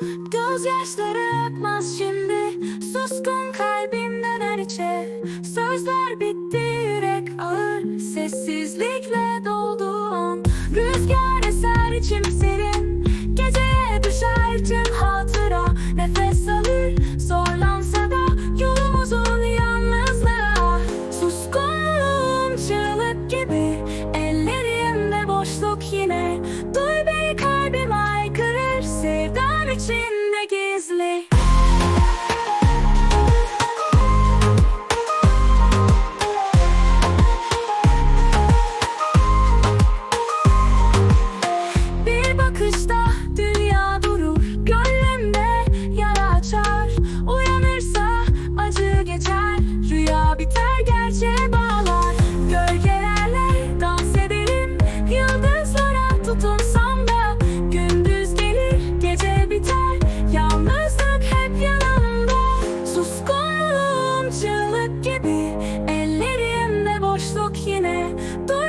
Gözyaşları akmaz şimdi. Suskun kalbim döner içe. Sözler bitti yürek ağır. Sessizlikle doldu an. Rüzgar eser içim serin. Geceye düşer tüm hatıra. Nefes alır zorlansa da Yolumuzun yalnızlığa. Suskunluğum çığlık gibi. Ellerimde boşluk yine içinde gizli çığlık gibi. Ellerimde boşluk yine. Duy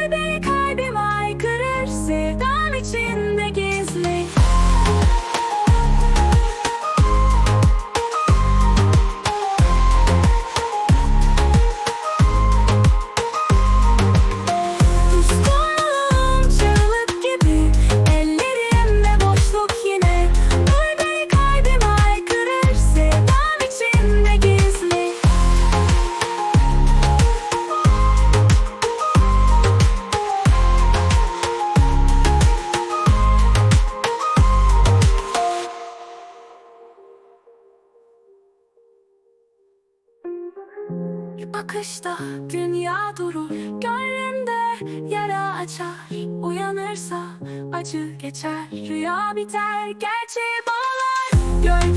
Bir bakışta dünya durur. Gönlümde yara açar. Uyanırsa acı geçer. Rüya biter. Gerçeği bağlar. Gölgeler